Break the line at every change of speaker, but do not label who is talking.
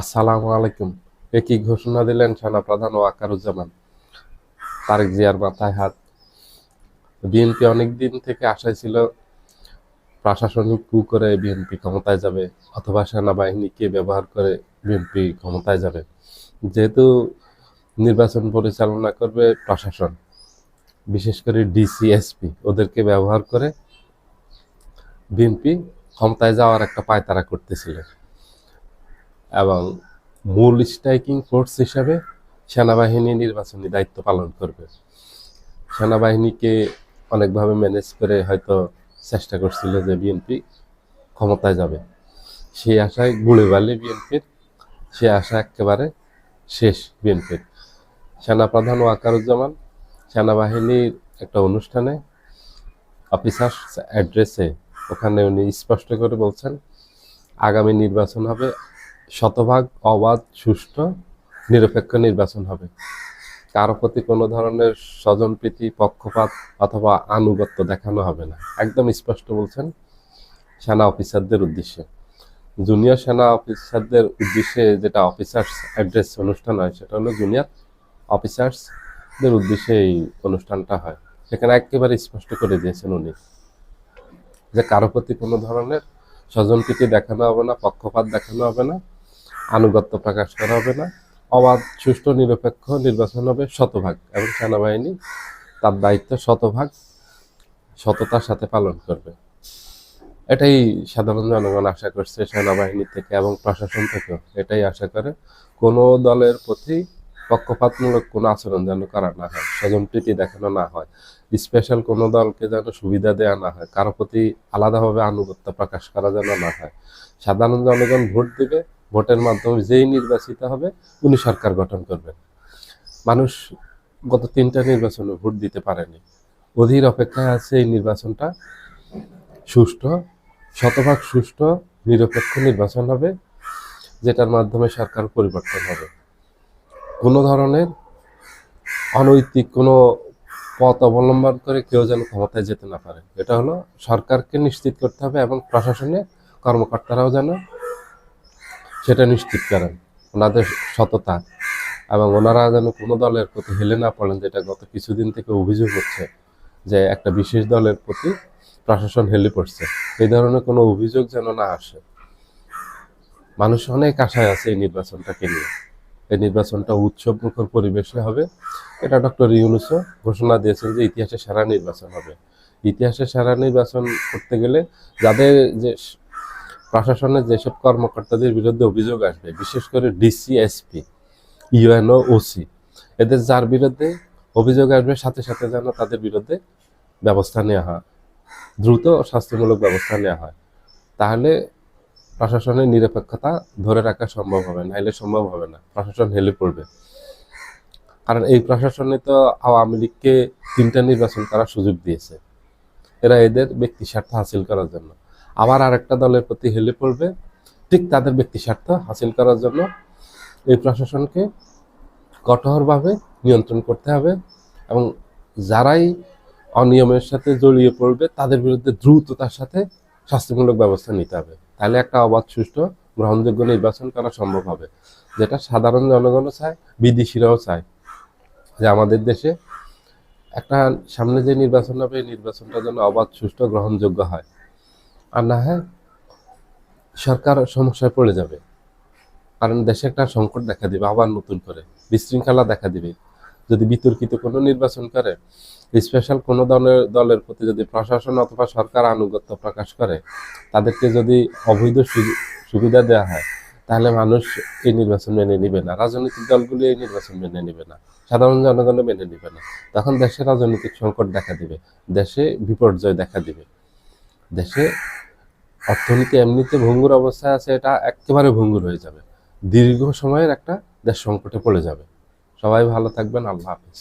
আসসালামু আলাইকুম। একই ঘোষণা দিলেন সেনা প্রধান ওয়াকারুজ্জামান? তারেক জিয়ার মাথায় হাত। বিএনপি অনেক দিন থেকে আশায় ছিল প্রশাসনিক কু করে বিএনপি ক্ষমতায় যাবে, অথবা সেনাবাহিনীকে ব্যবহার করে বিএনপি ক্ষমতায় যাবে। যেহেতু নির্বাচন পরিচালনা করবে প্রশাসন, বিশেষ করে ডিসিএসপি, ওদেরকে ব্যবহার করে বিএনপি ক্ষমতায় যাওয়ার একটা পায়তারা করতেছিলেন। এবং মূল স্ট্রাইকিং ফোর্স হিসাবে সেনাবাহিনী নির্বাচনী দায়িত্ব পালন করবে। সেনাবাহিনীকে অনেকভাবে ম্যানেজ করে হয়তো চেষ্টা করছিল যে বিএনপি ক্ষমতায় যাবে। সেই আশায় গুড়ে বালি বিএনপির সে আশা একেবারে শেষ বিএনপির সেনাপ্রধান ওয়াকারুজ্জামান সেনাবাহিনীর একটা অনুষ্ঠানে অফিসার্স অ্যাড্রেসে ওখানে উনি স্পষ্ট করে বলছেন, আগামী নির্বাচন হবে শতভাগ অবাধ, সুষ্ঠু, নিরপেক্ষ নির্বাচন হবে। কারও প্রতি কোনো ধরনের স্বজনপ্রীতি, পক্ষপাত অথবা আনুগত্য দেখানো হবে না। একদম স্পষ্ট বলছেন সেনা অফিসারদের উদ্দেশ্যে। জুনিয়র সেনা অফিসারদের উদ্দেশ্যে যেটা অফিসার্স অ্যাড্রেস অনুষ্ঠান হয়, সেটা হলো জুনিয়র অফিসার্সদের উদ্দেশ্যে এই অনুষ্ঠানটা হয়। সেখানে একেবারে স্পষ্ট করে দিয়েছেন উনি যে কারও প্রতি কোনো ধরনের স্বজনপ্রীতি দেখানো হবে না, পক্ষপাত দেখানো হবে না। আনুগত্য প্রকাশ করা হবে না। অবাধ, সুষ্ঠু, নিরপেক্ষ নির্বাচন হবে শতভাগ এবং সেনাবাহিনী তার দায়িত্ব শতভাগ সততার সাথে পালন করবে। এটাই সাধারণ জনগণ আশা করছে সেনাবাহিনী থেকে এবং প্রশাসন থেকেও। এটাই আশা করে কোনো দলের প্রতি পক্ষপাতমূলক কোনো আচরণ যেন করা না হয় স্বজনপ্রীতি দেখানো না হয় স্পেশাল কোনো দলকে যেন সুবিধা দেওয়া না হয়, কারও প্রতি আলাদাভাবে আনুগত্য প্রকাশ করা যেন না হয়। সাধারণ জনগণ ভোট দিবে ভোটের মাধ্যমে যেই নির্বাচিত হবে, উনি সরকার গঠন করবেন। মানুষ গত তিনটা নির্বাচনে ভোট দিতে পারেনি। অধীর অপেক্ষায় আছে এই নির্বাচনটা। সুষ্ঠু, শতভাগ সুষ্ঠু, নিরপেক্ষ নির্বাচন হবে, যেটার মাধ্যমে সরকার পরিবর্তন হবে। কোনো ধরনের অনৈতিক কোনো পথ অবলম্বন করে কেউ যেন ক্ষমতায় যেতে না পারে। এটা হলো সরকারকে নিশ্চিত করতে হবে এবং প্রশাসনের কর্মকর্তারাও যেন সেটা নিশ্চিত করেন ওনাদের সততা এবং ওনারা যেন কোনো দলের প্রতি হেলে না পড়েন, যেটা গত কিছুদিন থেকে অভিযোগ হচ্ছে যে একটা বিশেষ দলের প্রতি প্রশাসন হেলে পড়ছে। এই ধরনের কোনো অভিযোগ যেন না আসে। মানুষ অনেক আশায় আছে এই নির্বাচনটাকে নিয়ে। এই নির্বাচনটা উৎসব মুখর পরিবেশে হবে। এটা ডক্টর ইউনুসও ঘোষণা দিয়েছেন যে ইতিহাসে সেরা নির্বাচন হবে। ইতিহাসে সেরা নির্বাচন করতে গেলে যাদের যে প্রশাসনের যেসব কর্মকর্তাদের বিরুদ্ধে অভিযোগ আসবে, বিশেষ করে ডিসি, এসপি ইউএনও ওসি, এদের যার বিরুদ্ধে অভিযোগ আসবে, সাথে সাথে যেন তাদের বিরুদ্ধে ব্যবস্থা নেওয়া হয়, দ্রুত শাস্তিমূলক ব্যবস্থা নেওয়া হয়। তাহলে প্রশাসনের নিরপেক্ষতা ধরে রাখা সম্ভব হবে না এলে সম্ভব হবে না, প্রশাসন হেলে পড়বে। কারণ এই প্রশাসনে তো আওয়ামী লীগকে তিনটা নির্বাচন করার সুযোগ দিয়েছে। এরা এদের ব্যক্তি স্বার্থ হাসিল করার জন্য। আবার আরেকটা দলের প্রতি হেলে পড়বে। ঠিক তাদের ব্যক্তি স্বার্থ হাসিল করার জন্য এই প্রশাসনকে কঠোরভাবে নিয়ন্ত্রণ করতে হবে এবং যারাই অনিয়মের সাথে জড়িয়ে পড়বে, তাদের বিরুদ্ধে দ্রুততার সাথে শাস্তিমূলক ব্যবস্থা নিতে হবে। তাহলে একটা অবাধ, সুষ্ঠু, গ্রহণযোগ্য নির্বাচন করা সম্ভব হবে, যেটা সাধারণ জনগণও চায়, বিদেশিরাও চায় যে আমাদের দেশে একটা সামনে যে নির্বাচন হবে, এই নির্বাচনটা যেন অবাধ, সুষ্ঠু, গ্রহণযোগ্য হয়। আর না হয় সরকার সমস্যায় পড়ে যাবে। কারণ দেশে একটা সংকট দেখা দিবে, আবার নতুন করে বিশৃঙ্খলা দেখা দিবে। যদি বিতর্কিত কোনো নির্বাচন করে স্পেশাল কোনো দলের দলের প্রতি যদি প্রশাসন অথবা সরকার আনুগত্য প্রকাশ করে, তাদেরকে যদি অবৈধ সুবিধা দেওয়া হয়, তাহলে মানুষ এই নির্বাচন মেনে নিবে না। রাজনৈতিক দলগুলি এই নির্বাচন মেনে নিবে না। সাধারণ জনগণও মেনে নিবে না। তখন দেশে রাজনৈতিক সংকট দেখা দিবে। দেশে বিপর্যয় দেখা দিবে। দেশে অর্থনীতি এমনিতে ভঙ্গুর অবস্থায় আছে, এটা একেবারে ভঙ্গুর হয়ে যাবে। দীর্ঘ সময়ের একটা দেশ সংকটে পড়ে যাবে। সবাই ভালো থাকবেন, আল্লাহ হাফিজ।